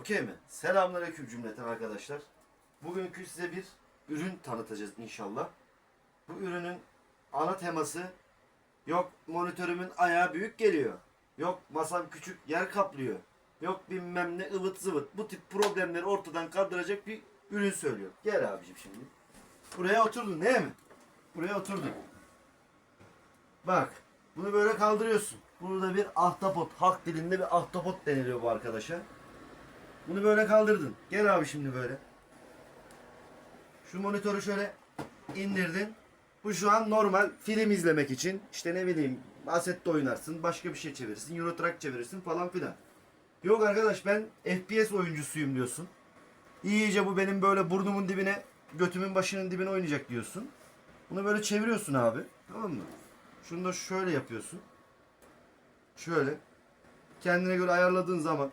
Okey mi? Selamünaleyküm cümleten arkadaşlar. Bugünkü size bir ürün tanıtacağız inşallah. Bu ürünün ana teması yok monitörümün ayağı büyük geliyor. Yok masam küçük yer kaplıyor. Yok bilmem ne ıvıt zıvıt. Bu tip problemleri ortadan kaldıracak bir ürün söylüyor. Gel abicim şimdi. Buraya oturdun değil mi? Buraya oturdun. Bak bunu böyle kaldırıyorsun. Burada bir ahtapot. Halk dilinde bir ahtapot deniliyor bu arkadaşa. Bunu böyle kaldırdın. Gel abi şimdi böyle. Şu monitörü şöyle indirdin. Bu şu an normal film izlemek için. işte ne bileyim Assetto oynarsın, başka bir şey çevirirsin, Euro Truck çevirirsin falan filan. Yok arkadaş ben FPS oyuncusuyum diyorsun. İyice bu benim böyle burnumun dibine, götümün başının dibine oynayacak diyorsun. Bunu böyle çeviriyorsun abi. Tamam mı? Şunu da şöyle yapıyorsun. Şöyle. Kendine göre ayarladığın zaman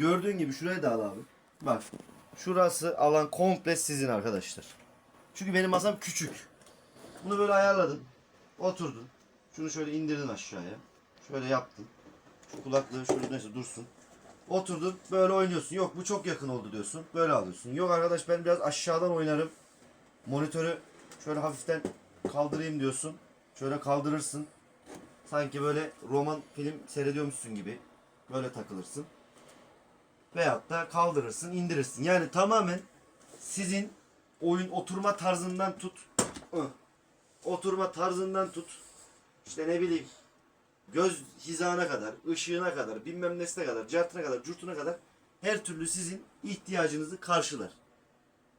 Gördüğün gibi şuraya da al abi. Bak. Şurası alan komple sizin arkadaşlar. Çünkü benim masam küçük. Bunu böyle ayarladın. Oturdun. Şunu şöyle indirdin aşağıya. Şöyle yaptın. Şu kulaklığı şöyle neyse dursun. Oturdun böyle oynuyorsun. Yok bu çok yakın oldu diyorsun. Böyle alıyorsun. Yok arkadaş ben biraz aşağıdan oynarım. Monitörü şöyle hafiften kaldırayım diyorsun. Şöyle kaldırırsın. Sanki böyle roman film seyrediyormuşsun gibi. Böyle takılırsın veyahut da kaldırırsın, indirirsin. Yani tamamen sizin oyun oturma tarzından tut. Oturma tarzından tut. İşte ne bileyim göz hizana kadar, ışığına kadar, bilmem nesine kadar, cartına kadar, curtuna kadar her türlü sizin ihtiyacınızı karşılar.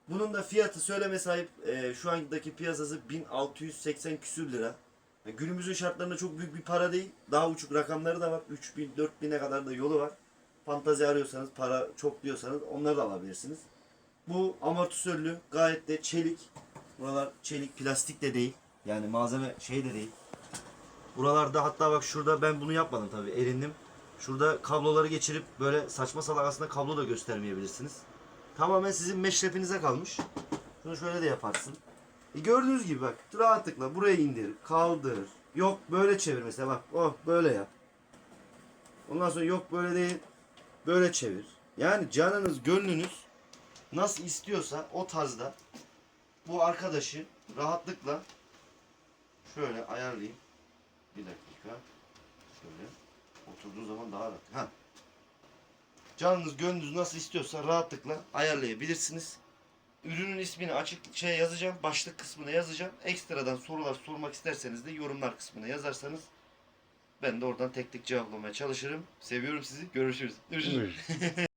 Bunun da fiyatı söyleme sahip e, şu andaki piyasası 1680 küsür lira. Yani günümüzün şartlarında çok büyük bir para değil. Daha uçuk rakamları da var. 3000 4000'e kadar da yolu var fantazi arıyorsanız, para çok diyorsanız onları da alabilirsiniz. Bu amortisörlü gayet de çelik. Buralar çelik, plastik de değil. Yani malzeme şey de değil. Buralarda hatta bak şurada ben bunu yapmadım tabii erindim. Şurada kabloları geçirip böyle saçma salak aslında kablo da göstermeyebilirsiniz. Tamamen sizin meşrefinize kalmış. Şunu şöyle de yaparsın. E gördüğünüz gibi bak rahatlıkla buraya indir, kaldır. Yok böyle çevir mesela bak oh böyle yap. Ondan sonra yok böyle değil böyle çevir. Yani canınız, gönlünüz nasıl istiyorsa o tarzda bu arkadaşı rahatlıkla şöyle ayarlayayım. Bir dakika. Şöyle oturduğu zaman daha rahat. Ha. Canınız, gönlünüz nasıl istiyorsa rahatlıkla ayarlayabilirsiniz. Ürünün ismini açık şey yazacağım. Başlık kısmına yazacağım. Ekstradan sorular sormak isterseniz de yorumlar kısmına yazarsanız ben de oradan tek tek cevaplamaya çalışırım. Seviyorum sizi. Görüşürüz. Görüşürüz.